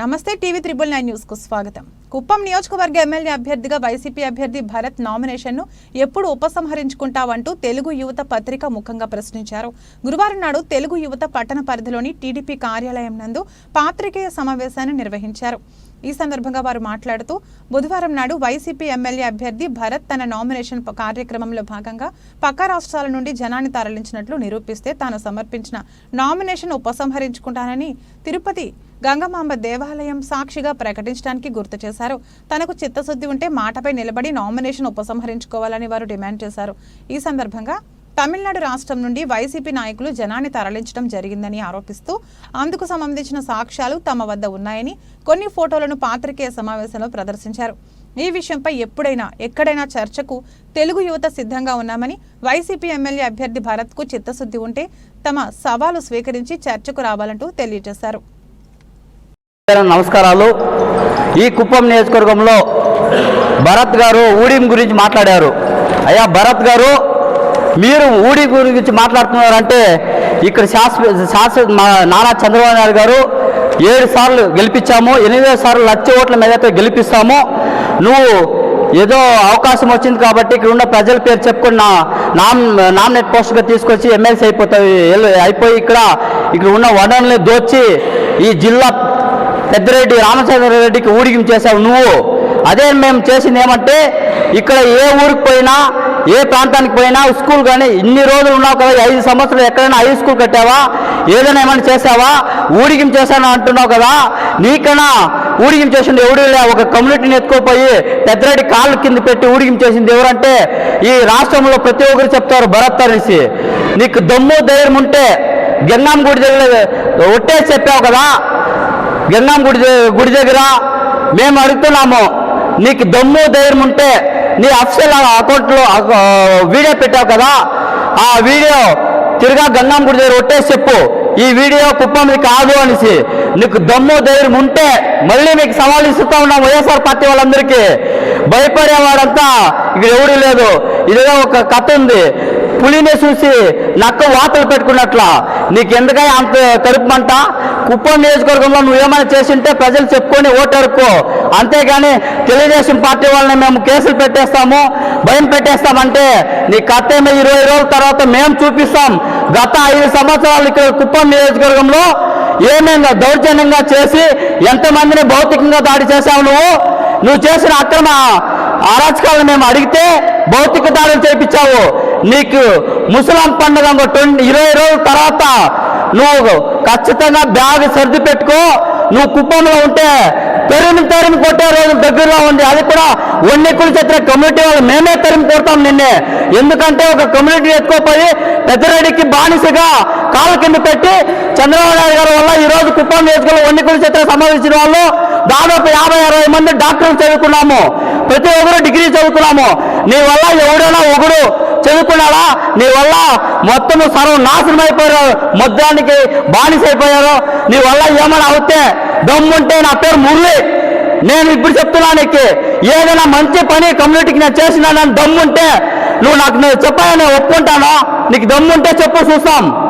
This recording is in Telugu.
నమస్తే టీవీ త్రిబుల్ నైన్ న్యూస్కు స్వాగతం. కుప్పం నియోజకవర్గ ఎమ్మెల్యే అభ్యర్థిగా వైసీపీ అభ్యర్థి భరత్ నామినేషన్ను ఎప్పుడు ఉపసంహరించుకుంటావంటూ తెలుగు యువత పత్రిక ముఖంగా ప్రశ్నించారు. గురువారం నాడు తెలుగు యువత పట్టణ పరిధిలోని టీడీపీ కార్యాలయం నందు పాత్రికేయ సమావేశాన్ని నిర్వహించారు. ఈ సందర్భంగా వారు మాట్లాడుతూ బుధవారం నాడు వైసీపీ ఎమ్మెల్యే అభ్యర్థి భరత్ తన నామినేషన్ కార్యక్రమంలో భాగంగా పక్క రాష్ట్రాల నుండి జనాన్ని తరలించినట్లు నిరూపిస్తే తాను సమర్పించిన నామినేషన్ ఉపసంహరించుకుంటానని తిరుపతి గంగమాంబ దేవాలయం సాక్షిగా ప్రకటించడానికి గుర్తు చేశారు. తనకు చిత్తశుద్ధి ఉంటే మాటపై నిలబడి నామినేషన్ ఉపసంహరించుకోవాలని వారు డిమాండ్ చేశారు. ఈ సందర్భంగా తమిళనాడు రాష్ట్రం నుండి వైసీపీ నాయకులు జనాన్ని తరలించడం జరిగిందని ఆరోపిస్తూ అందుకు సంబంధించిన సాక్ష్యాలు తమ వద్ద ఉన్నాయని కొన్ని ఫోటోలను పాత్రికేయ సమావేశంలో ప్రదర్శించారు. ఈ విషయంపై ఎప్పుడైనా ఎక్కడైనా చర్చకు తెలుగు యువత సిద్ధంగా ఉన్నామని వైసీపీ ఎమ్మెల్యే అభ్యర్థి భరత్కు చిత్తశుద్ధి ఉంటే తమ సవాలు స్వీకరించి చర్చకు రావాలంటూ తెలియజేశారు. నమస్కారాలు. ఈ కుప్పం నియోజకవర్గంలో భరత్ గారు ఊడిం గురించి మాట్లాడారు. అయ్యా భరత్ గారు మీరు ఊడి గురించి మాట్లాడుతున్నారంటే ఇక్కడ శాస్త్ర శాస్త్ర మా నారా చంద్రబాబు నాయుడు గారు ఏడు సార్లు గెలిపించాము ఎనిమిదో సార్లు లక్ష ఓట్ల మీద గెలిపిస్తాము. నువ్వు ఏదో అవకాశం వచ్చింది కాబట్టి ఇక్కడ ఉన్న ప్రజల పేరు చెప్పుకుని నా నామ్ నామినేట్ పోస్ట్గా తీసుకొచ్చి ఎమ్మెల్సీ అయిపోతాయి అయిపోయి ఇక్కడ ఇక్కడ ఉన్న వనరుల్ని దోచి ఈ జిల్లా పెద్దిరెడ్డి రామచంద్రారెడ్డికి ఊడిగం చేశావు నువ్వు. అదే మేము చేసింది ఏమంటే ఇక్కడ ఏ ఊరికి పోయినా ఏ ప్రాంతానికి పోయినా స్కూల్ కానీ ఇన్ని రోజులు ఉన్నావు కదా ఐదు సంవత్సరాలు ఎక్కడైనా హై స్కూల్ కట్టావా? ఏదైనా ఏమైనా చేసావా ఊడిగం చేశాను అంటున్నావు కదా? నీకన్నా ఊడిగం చేసింది ఎవడు ఒక కమ్యూనిటీని ఎత్తుకోపోయి పెద్దరెడ్డి కాళ్ళు కింద పెట్టి ఊడిగం చేసింది ఎవరంటే ఈ రాష్ట్రంలో ప్రతి ఒక్కరు చెప్తారు భరత్ అనేసి. నీకు దమ్ము ధైర్యం ఉంటే గంగాంగూడి గుడి దగ్గర ఒట్టేసి చెప్పావు కదా? గంగం గుడి గుడి దగ్గర మేము అడుగుతున్నాము నీకు దమ్ము ధైర్యం ఉంటే నీ అఫ్సల్ అకౌంట్లో వీడియో పెట్టావు కదా ఆ వీడియో తిరిగా గంగం గుడి దగ్గర ఒట్టేసి చెప్పు ఈ వీడియో కుప్పంది కాదు అనేసి. నీకు దమ్ము ధైర్యం ఉంటే మళ్ళీ మీకు సవాల్ ఇస్తూ ఉన్నాం వైఎస్ఆర్ పార్టీ వాళ్ళందరికీ. భయపడేవాడంతా ఇక్కడ ఎవడూ లేదు. ఇదిగా ఒక కథ ఉంది. పులిని చూసి నక్క వాతలు పెట్టుకున్నట్ల. నీకు ఎందుకై అంత కడుపుమంట కుప్పం నియోజకవర్గంలో నువ్వు ఏమైనా చేసింటే ప్రజలు చెప్పుకొని ఓటరుకో. అంతేగాని తెలుగుదేశం పార్టీ వాళ్ళని మేము కేసులు పెట్టేస్తాము భయం పెట్టేస్తామంటే నీ కథ ఇరవై రోజుల తర్వాత మేము చూపిస్తాం. గత ఐదు సంవత్సరాలు ఇక్కడ కుప్పం నియోజకవర్గంలో ఏమేమి దౌర్జన్యంగా చేసి ఎంతమందిని భౌతికంగా దాడి చేశావు నువ్వు? నువ్వు చేసిన అక్రమ అరాచకాలను మేము అడిగితే భౌతిక దాడులు చేయించావు. నీకు ముసలాం పండుగ ట్వంటీ ఇరవై రోజుల తర్వాత నువ్వు ఖచ్చితంగా బ్యాగ్ సర్ది పెట్టుకో. నువ్వు కుప్పంలో ఉంటే తెరిమి తరిమి కొట్టే రోజు దగ్గరలో ఉంది. అది కూడా ఒన్నెక్కులు చెత్త కమ్యూనిటీ వాళ్ళు మేమే తరిమి కొడతాం నిన్నే. ఎందుకంటే ఒక కమ్యూనిటీ ఎత్తుకోపోయి పెద్దరెడ్డికి బానిసగా కాళ్ళ కింద పెట్టి చంద్రబాబు నాయుడు గారి వల్ల ఈ రోజు కుప్పం నియోజకవర్గం ఒన్నెక్కులు చెత్త సంబంధించిన వాళ్ళు దాదాపు యాభై అరవై మంది డాక్టర్లు చదువుకున్నాము. ప్రతి ఒక్కరు డిగ్రీ చదువుకున్నాము. నీ వల్ల ఎవడైనా ఒకడు చదువుకున్నాడా నీ వల్ల మొత్తం సర్వం నాశనం అయిపోయారు. మొత్తానికి బానిస అయిపోయారు. నీ వల్ల ఏమైనా అవుతే దమ్ముంటే నా పేరు మురళి. నేను ఇప్పుడు చెప్తున్నా నీకు ఏదైనా మంచి పని కమ్యూనిటీకి నేను చేసినా దమ్ముంటే నువ్వు నాకు నేను చెప్పాలని ఒప్పుకుంటాను? నీకు దమ్ముంటే చెప్పు చూస్తాం.